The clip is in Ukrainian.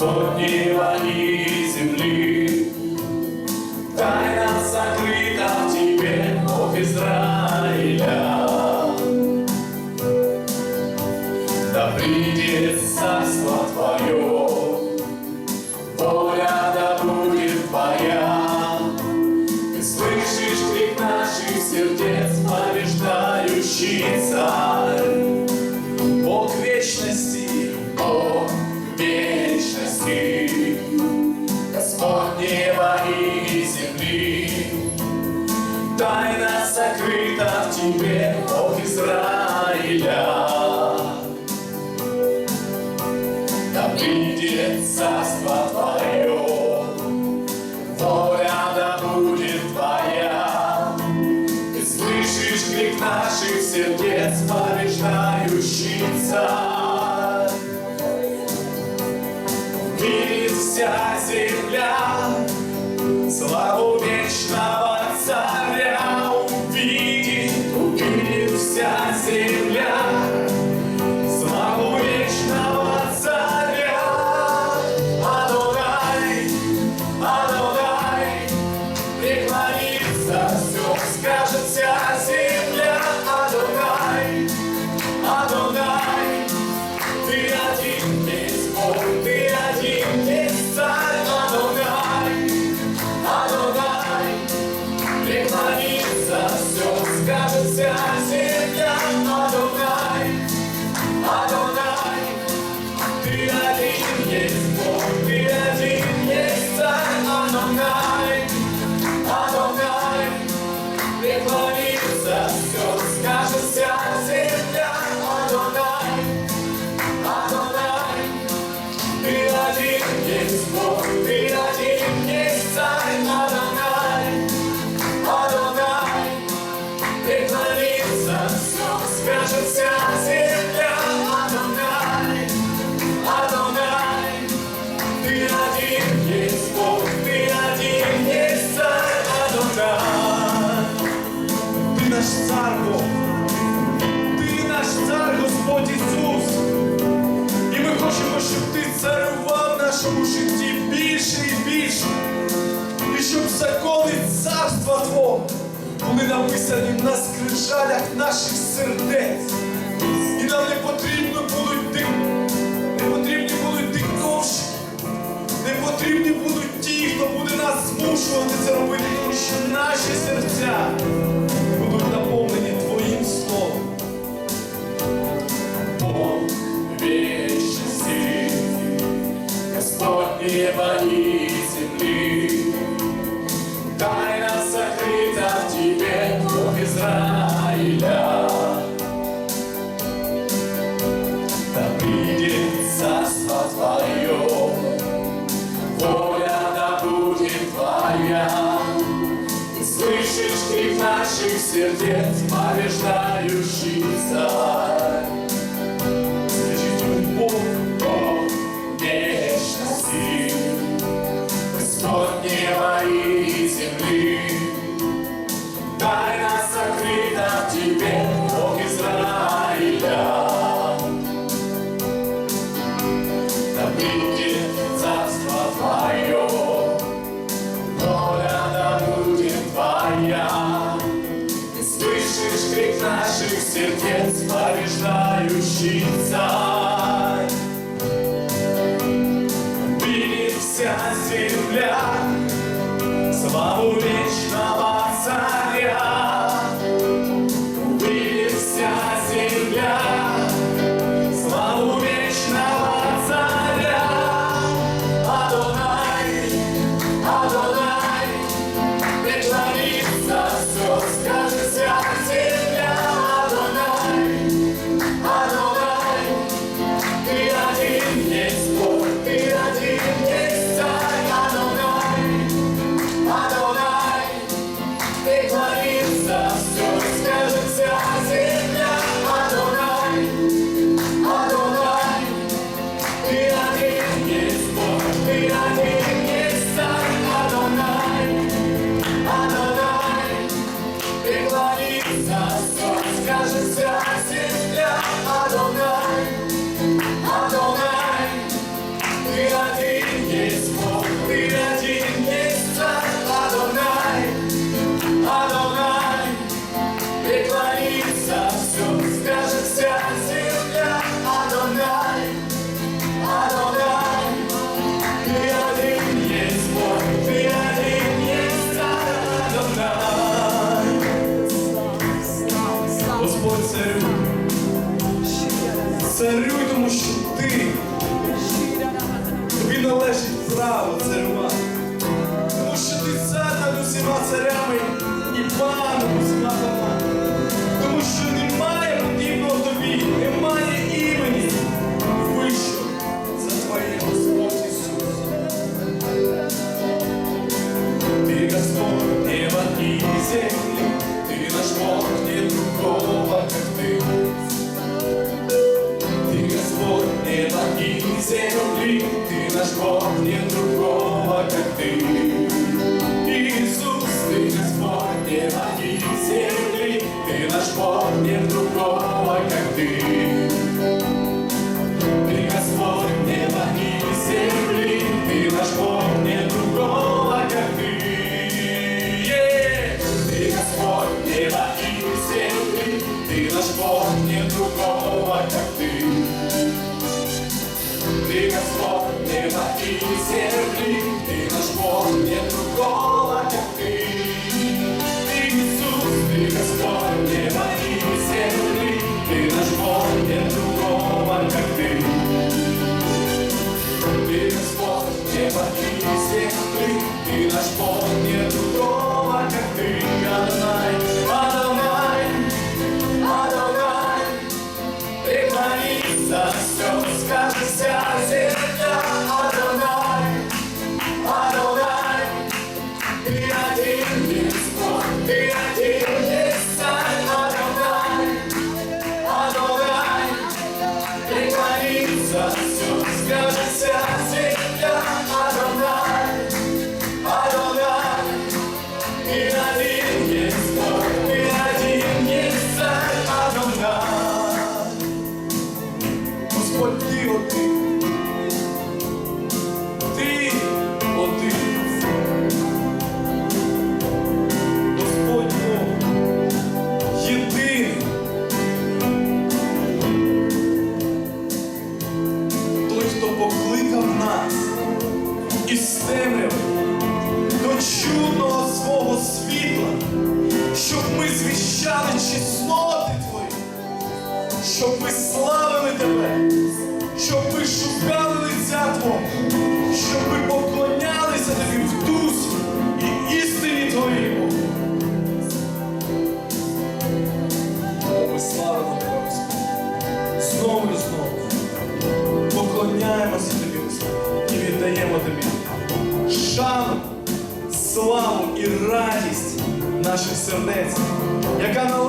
несподівані. ця земля, славу. Були написані на скрижалях наших сердець. І нам не потрібно будуть тих, не потрібні будуть тих довші, не потрібні будуть ті, хто буде нас змушувати це робити, тому що наші серця. Yes. Отец, побеждающий царь. Бери вся земля, славу належить право це тому що ти цар над усіма царями і паном усіма панами. звіщали чесноти твої, щоб ми славили тебе, щоб ми шукали лиця Твого, щоб ми поклонялися тобі в дусі і істині твоїй. Ми славимо тебе, Господь, знову і знову. Поклоняємося тобі, Господь, і віддаємо тобі шану, славу і радість наших сердець.